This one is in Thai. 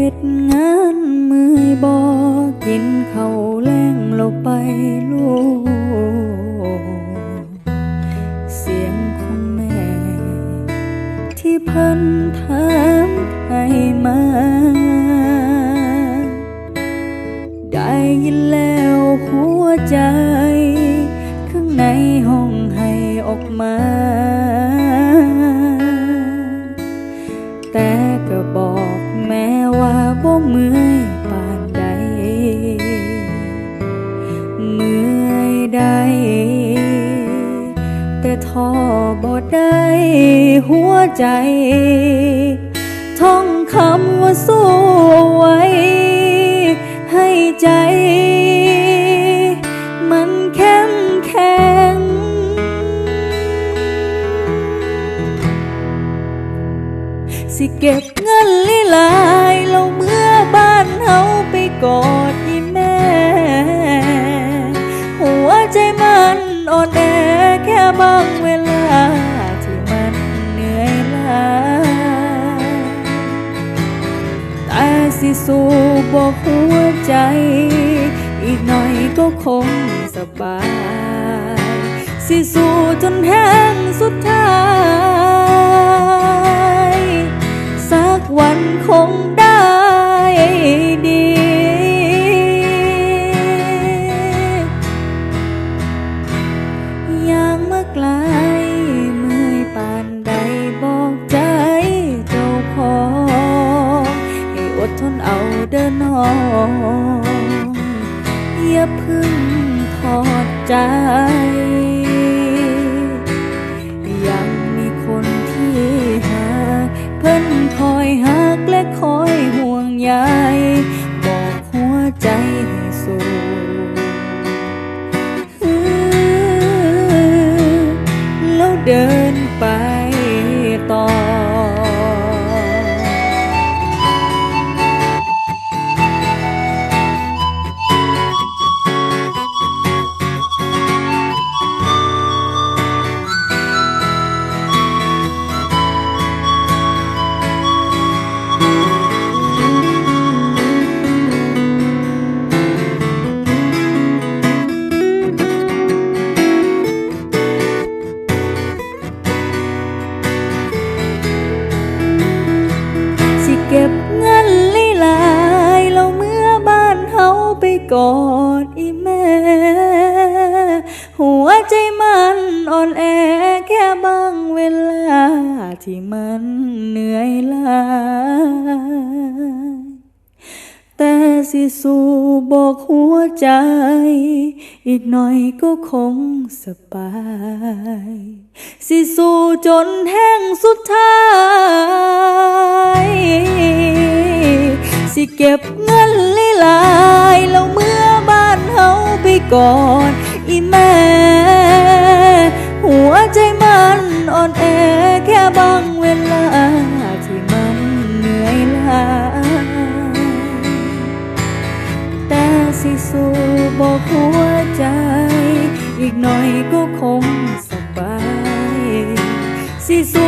เฮ็ดงานมือบอกินเข้าแลงเราไปลูก เสียงของแม่ ที่พันถามให้มา ได้ยินแล้วหัวใจ ข้างในห้องให้ออกมา่ท้อบ่ได้หัวใจ ท่องคำว่าสู้ไว้ ให้ใจ มันเข้มแข็ง สิเก็บ สูบบอกหัวใจ อีกหน่อยก็คงสบาย สิสู้จนแห้งสุดท้าย สักวันคงได้ดี อย่างเมื่อไกล เดินนองอย่าพึ่งทอดใจ ใจมันอ่อนแอแค่บางเวลา ที่มันเหนื่อยล้าแต่สิสู้บอกหัวใจ อีกหน่อยก็คงสบาย สิสู้จนแห้งสุดท้าย สิเก็บเงินลีลายๆแล้วเมื่อบ้านเฮาไปก่อน อีแม่ หัวใจมันอ่อนแอแค่บางเวลา ที่มันเหนื่อยล้าแต่สิสู้บอกหัวใจ อีกหน่อยก็คงสบาย สิสู้